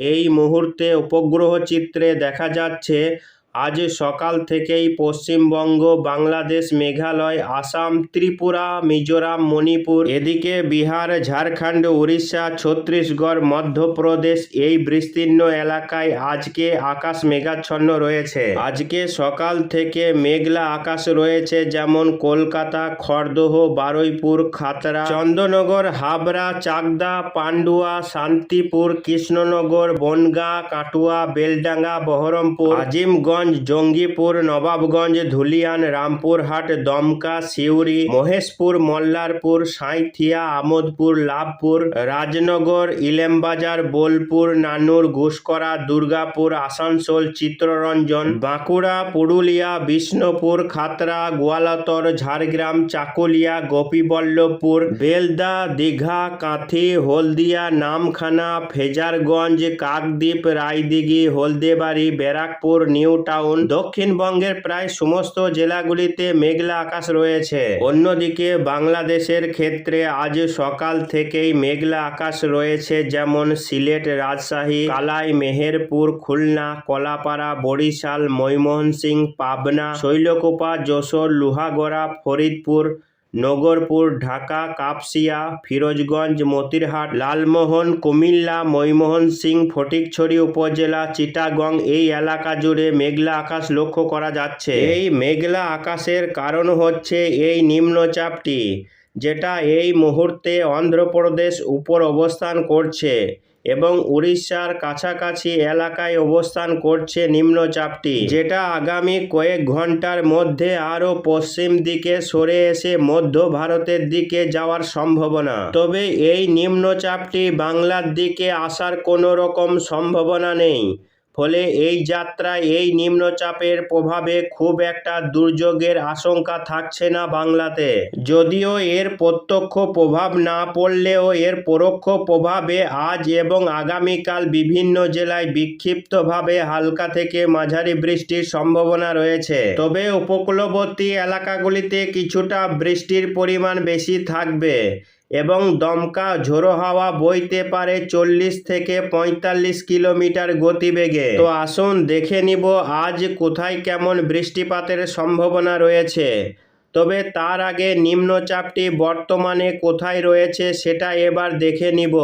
এই মুহূর্তে উপগ্রহ চিত্রে দেখা যাচ্ছে আজ সকাল থেকেই পশ্চিমবঙ্গ, বাংলাদেশ, মেঘালয়, আসাম, ত্রিপুরা, মিজোরাম, মণিপুর, এদিকে বিহার, ঝাড়খণ্ড, উড়িষ্যা, ছত্তিশগড়, মধ্যপ্রদেশ এই বিস্তীর্ণ এলাকায় আজকে আকাশ মেঘাচ্ছন্ন রয়েছে। আজকে সকাল থেকে মেঘলা আকাশ রয়েছে যেমন কলকাতা, খড়দহ, বারুইপুর খাতড়া চন্দননগর হাবড়া, চাকদা, পান্ডুয়া, শান্তিপুর, কৃষ্ণনগর, বনগাঁ, কাটুয়া, বেলডাঙ্গা, বহরমপুর, আজিমগঞ্জ জঙ্গিপুর, নবাবগঞ্জ, ধুলিয়ান, রামপুরহাট, দমকা, সিউড়ি, মহেশপুর, মল্লারপুর, সাঁইথিয়া, আমোদপুর, লাভপুর, রাজনগর, ইলেমবাজার, বোলপুর, নানুর, ঘুষকরা, দুর্গাপুর, আসানসোল চিত্ররঞ্জন বাঁকুড়া, পুরুলিয়া, বিষ্ণুপুর, খাতরা, গোয়ালতর, ঝাড়গ্রাম, চাকুলিয়া, গোপীবল্লভপুর, বেলদা, দীঘা, কাঁথি, হলদিয়া, নামখানা, ফেজারগঞ্জ, কাকদ্বীপ, রায়দিঘি, হলদেবাড়ি, ব্যারাকপুর নিউ টাউন দক্ষিণবঙ্গের প্রায় সমস্ত জেলাগুলিতে মেঘলা আকাশ রয়েছে। অন্যদিকে বাংলাদেশের ক্ষেত্রে আজ সকাল থেকেই মেঘলা আকাশ রয়েছে, যেমন সিলেট, রাজশাহী, কালাই, মেহেরপুর, খুলনা, কলাপাড়া, বরিশাল ময়মোহনসিং পাবনা, শৈলকোপা, যশোর, লুহাগড়া, ফরিদপুর নগরপুর, ঢাকা, কাপসিয়া, ফিরোজগঞ্জ, মতিরহাট, লালমোহন, কুমিল্লা, ময়মোহন সিং, ফটিকছড়ি উপজেলা, চিটাগং এই এলাকা জুড়ে মেঘলা আকাশ লক্ষ্য করা যাচ্ছে। এই মেঘলা আকাশের কারণ হচ্ছে এই নিম্নচাপটি, যেটা এই মুহূর্তে অন্ধ্রপ্রদেশ উপর অবস্থান করছে। এবং উড়িষ্যার কাছাকাছি এলাকায় অবস্থান করছে নিম্নচাপটি, যেটা আগামী কয়েক ঘণ্টার মধ্যে আরও পশ্চিম দিকে সরে এসে মধ্য ভারতের দিকে যাওয়ার সম্ভাবনা। তবে এই নিম্নচাপটি বাংলার দিকে আসার কোনো রকম সম্ভাবনা নেই। ফলে এই যাত্রায় এই নিম্নচাপের প্রভাবে খুব একটা দুর্যোগের আশঙ্কা থাকছে না বাংলাতে। যদিও এর প্রত্যক্ষ প্রভাব না পড়লেও এর পরোক্ষ প্রভাবে আজ এবং আগামীকাল বিভিন্ন জেলায় বিক্ষিপ্তভাবে হালকা থেকে মাঝারি বৃষ্টির সম্ভাবনা রয়েছে। তবে উপকূলবর্তী এলাকাগুলিতে কিছুটা বৃষ্টির পরিমাণ বেশি থাকবে। এবং দমকা ঝোড়ো হাওয়া বইতে পারে চল্লিশ থেকে পঁয়তাল্লিশ কিলোমিটার গতিবেগে। তো আসুন দেখে নিব আজ কোথায় কেমন বৃষ্টিপাতের সম্ভাবনা রয়েছে। তবে তার আগে নিম্নচাপটি বর্তমানে কোথায় রয়েছে সেটা এবার দেখে নিব।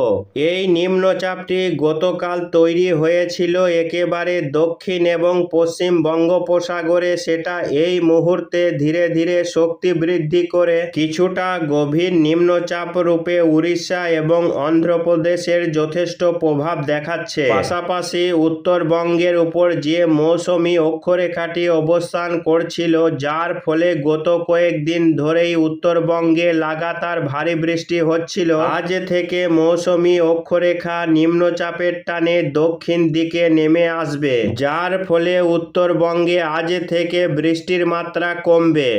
এই নিম্নচাপটি গতকাল তৈরি হয়েছিল একেবারে দক্ষিণ এবং পশ্চিম বঙ্গোপসাগরে। সেটা এই মুহূর্তে ধীরে ধীরে শক্তি বৃদ্ধি করে কিছুটা গভীর নিম্নচাপ রূপে উড়িষ্যা এবং অন্ধ্রপ্রদেশের যথেষ্ট প্রভাব দেখাচ্ছে। পাশাপাশি উত্তরবঙ্গের উপর যে মৌসুমি অক্ষরেখাটি অবস্থান করছিল, যার ফলে গত কয়েকদিন ধরেই উত্তরবঙ্গে লাগাতার ভারী বৃষ্টি হচ্ছিল। আজ থেকে মৌসুমি অক্ষরেখা নিম্নচাপের টানে দক্ষিণ দিকে নেমে আসবে, যার ফলে উত্তরবঙ্গে আজ থেকে বৃষ্টির মাত্রা কমবে।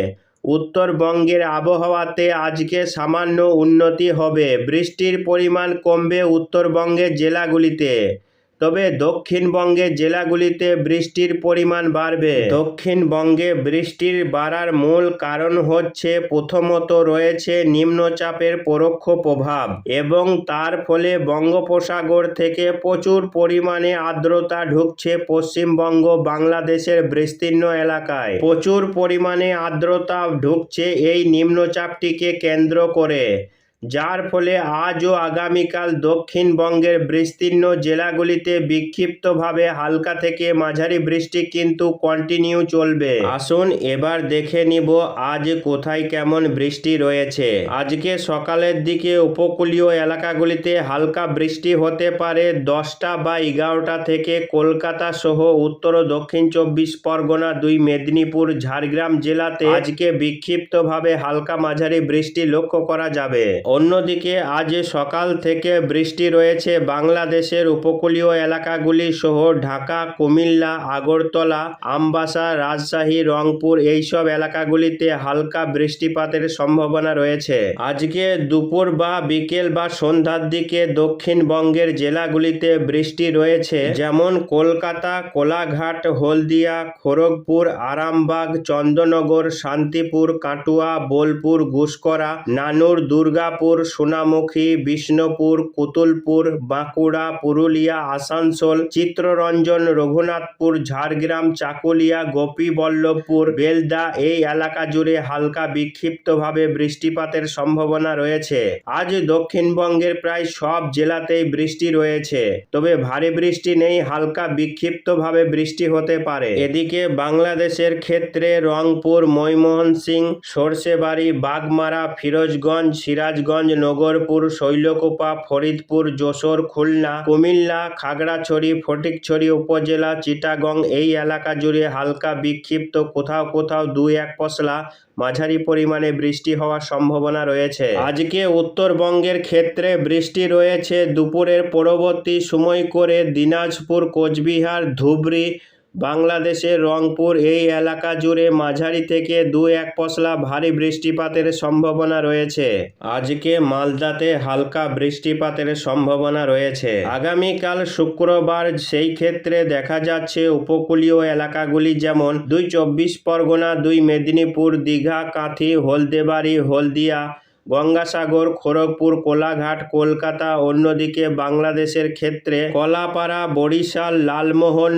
উত্তরবঙ্গের আবহাওয়াতে আজকে সামান্য উন্নতি হবে। বৃষ্টির পরিমাণ কমবে উত্তরবঙ্গের জেলাগুলিতে। তবে দক্ষিণবঙ্গের জেলাগুলিতে বৃষ্টির পরিমাণ বাড়বে। দক্ষিণবঙ্গে বৃষ্টির বাড়ার মূল কারণ হচ্ছে প্রথমত রয়েছে নিম্নচাপের পরোক্ষ প্রভাব এবং তার ফলে বঙ্গোপসাগর থেকে প্রচুর পরিমাণে আর্দ্রতা ঢুকছে পশ্চিমবঙ্গ, বাংলাদেশের বিস্তীর্ণ এলাকায়। প্রচুর পরিমাণে আর্দ্রতা ঢুকছে এই নিম্নচাপটিকে কেন্দ্র করে। যার ফলে আজ ও আগামীকাল দক্ষিণবঙ্গের বিস্তীর্ণ জেলাগুলিতে বিক্ষিপ্তভাবে হালকা থেকে মাঝারি বৃষ্টি কিন্তু কন্টিনিউ চলবে। আসুন এবার দেখে নিব আজ কোথায় কেমন বৃষ্টি রয়েছে। আজকে সকালের দিকে উপকূলীয় এলাকাগুলিতে হালকা বৃষ্টি হতে পারে দশটা বা এগারোটা থেকে কলকাতা সহ উত্তর ও দক্ষিণ চব্বিশ পরগনা দুই মেদিনীপুর ঝাড়গ্রাম জেলাতে আজকে বিক্ষিপ্তভাবে হালকা মাঝারি বৃষ্টি লক্ষ্য করা যাবে। অন্যদিকে আজ সকাল থেকে বৃষ্টি রয়েছে বাংলাদেশের উপকূলীয় এলাকাগুলি সহ ঢাকা, কুমিল্লা, আগরতলা, আমবাসা, রাজশাহী, রংপুর এইসব এলাকাগুলিতে হালকা বৃষ্টিপাতের সম্ভাবনা রয়েছে। আজকে দুপুর বা বিকেল বা সন্ধ্যার দিকে দক্ষিণবঙ্গের জেলাগুলিতে বৃষ্টি রয়েছে, যেমন কলকাতা, কোলাঘাট, হলদিয়া, খড়গপুর, আরামবাগ চন্দননগর শান্তিপুর, কাটুয়া, বোলপুর ঘুষকরা নানুর, দুর্গাপুর দুর্গাপুর সোনামুখী, বিষ্ণুপুর, কুতুলপুর, বাঁকুড়া, পুরুলিয়া, আসানসোল, চিত্ররঞ্জন, রঘুনাথপুর, ঝাড়গ্রাম, চাকুলিয়া, গোপীবল্লভপুর, বেলদা, এই এলাকা জুড়ে হালকা বিক্ষিপ্তভাবে বৃষ্টিপাতের সম্ভাবনা রয়েছে। আজ দক্ষিণবঙ্গের প্রায় সব জেলাতেই বৃষ্টি রয়েছে। তবে ভারী বৃষ্টি নেই, হালকা বিক্ষিপ্তভাবে বৃষ্টি হতে পারে। এদিকে বাংলাদেশের ক্ষেত্রে রংপুর ময়মোহন সিং সর্ষেবাড়ি, বাগমারা, ফিরোজগঞ্জ সিরাজগঞ্জ নগরপুর, শৈলকোপা, ফরিদপুর, যশোর, খুলনা, কুমিল্লা, খাগড়াছড়ি, ফটিকছড়ি উপজেলা, চিটাগং এই এলাকা জুড়ে হালকা বিক্ষিপ্ত কোথাও কোথাও দুই এক পশলা মাঝারি পরিমাণে বৃষ্টি হওয়ার সম্ভাবনা রয়েছে। আজকে উত্তরবঙ্গের ক্ষেত্রে বৃষ্টি রয়েছে দুপুরের পরবর্তী সময় করে দিনাজপুর, কোচবিহার, ধুবড়ি বাংলাদেশের রংপুর এই এলাকা জুড়ে মাঝারি থেকে দু এক পশলা ভারী বৃষ্টিপাতের সম্ভাবনা রয়েছে। আজকে মালদাতে হালকা বৃষ্টিপাতের সম্ভাবনা রয়েছে। আগামীকাল শুক্রবার সেই ক্ষেত্রে দেখা যাচ্ছে উপকূলীয় এলাকাগুলি যেমন দুই চব্বিশ পরগনা, দুই মেদিনীপুর, দীঘা, কাঁথি, হলদেবাড়ি, হলদিয়া, গঙ্গাসাগর, খড়গপুর, কোলাঘাট, কলকাতা, অন্যদিকে বাংলাদেশের ক্ষেত্রে কলাপাড়া, বরিশাল, লালমোহন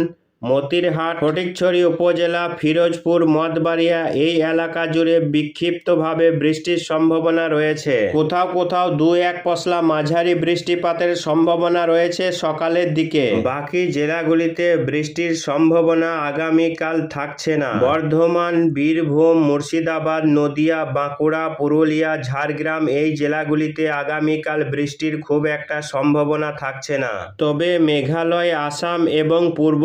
মতিরহাট, ফটিকছড়ি উপজেলা, ফিরোজপুর, মঠবাড়িয়া এই এলাকা জুড়ে বিক্ষিপ্তভাবে বৃষ্টির সম্ভাবনা রয়েছে। কোথাও কোথাও দু এক পশলা মাঝারি বৃষ্টিপাতের সম্ভাবনা রয়েছে সকালের দিকে। বাকি জেলাগুলিতে বৃষ্টির সম্ভাবনা আগামীকাল থাকছে না। বর্ধমান, বীরভূম, মুর্শিদাবাদ, নদিয়া, বাঁকুড়া, পুরুলিয়া, ঝাড়গ্রাম এই জেলাগুলিতে আগামীকাল বৃষ্টির খুব একটা সম্ভাবনা থাকছে না। তবে মেঘালয়, আসাম এবং পূর্ব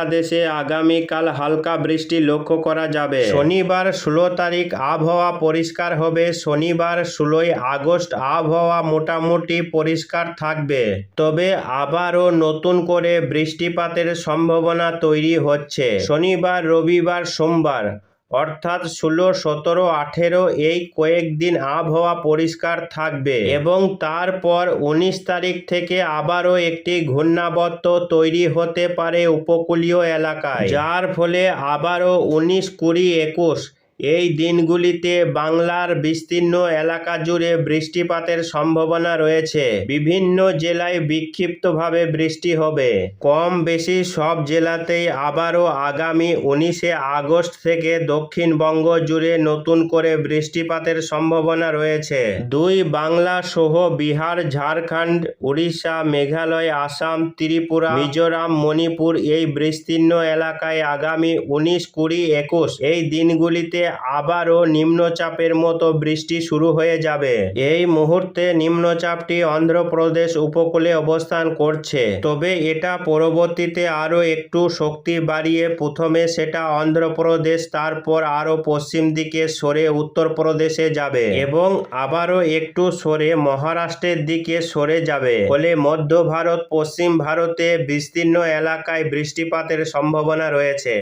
বাংলাদেশে আগামীকাল হালকা বৃষ্টি লক্ষ্য করা যাবে। শনিবার ষোলো তারিখ আবহাওয়া পরিষ্কার হবে। শনিবার ষোলোই আগস্ট আবহাওয়া মোটামুটি পরিষ্কার থাকবে। তবে আবারও নতুন করে বৃষ্টিপাতের সম্ভাবনা তৈরি হচ্ছে। শনিবার, রবিবার, সোমবার অর্থাৎ ষোলো, সতেরো, আঠেরো এই কয়েকদিন আবহাওয়া পরিষ্কার থাকবে এবং তারপর উনিশ তারিখ থেকে আবারও একটি ঘূর্ণাবর্ত তৈরি হতে পারে উপকূলীয় এলাকায়, যার ফলে আবারও উনিশ কুড়ি একুশ এই দিনগুলিতে বাংলার বিস্তীর্ণ এলাকা জুড়ে বৃষ্টিপাতের সম্ভাবনা রয়েছে। বিভিন্ন জেলায় বিক্ষিপ্তভাবে বৃষ্টি হবে। কম বেশি সব জেলাতেই আবারও আগামী উনিশে আগস্ট থেকে দক্ষিণবঙ্গ জুড়ে নতুন করে বৃষ্টিপাতের সম্ভাবনা রয়েছে। দুই বাংলা সহ বিহার, ঝাড়খণ্ড, উড়িষ্যা, মেঘালয়, আসাম, ত্রিপুরা, মিজোরাম, মণিপুর এই বিস্তীর্ণ এলাকায় আগামী উনিশ কুড়ি একুশ এই দিনগুলিতে আবারও নিম্নচাপের মতো বৃষ্টি শুরু হয়ে যাবে। এই মুহূর্তে নিম্নচাপটি অন্ধ্রপ্রদেশ উপকূলে অবস্থান করছে। তবে এটা পরবর্তীতে আরও একটু শক্তি বাড়িয়ে প্রথমে সেটা অন্ধ্রপ্রদেশ, তারপর আরও পশ্চিম দিকে সরে উত্তরপ্রদেশে যাবে এবং আবারও একটু সরে মহারাষ্ট্রের দিকে সরে যাবে। ফলে মধ্য ভারত, পশ্চিম ভারতে বিস্তীর্ণ এলাকায় বৃষ্টিপাতের সম্ভাবনা রয়েছে।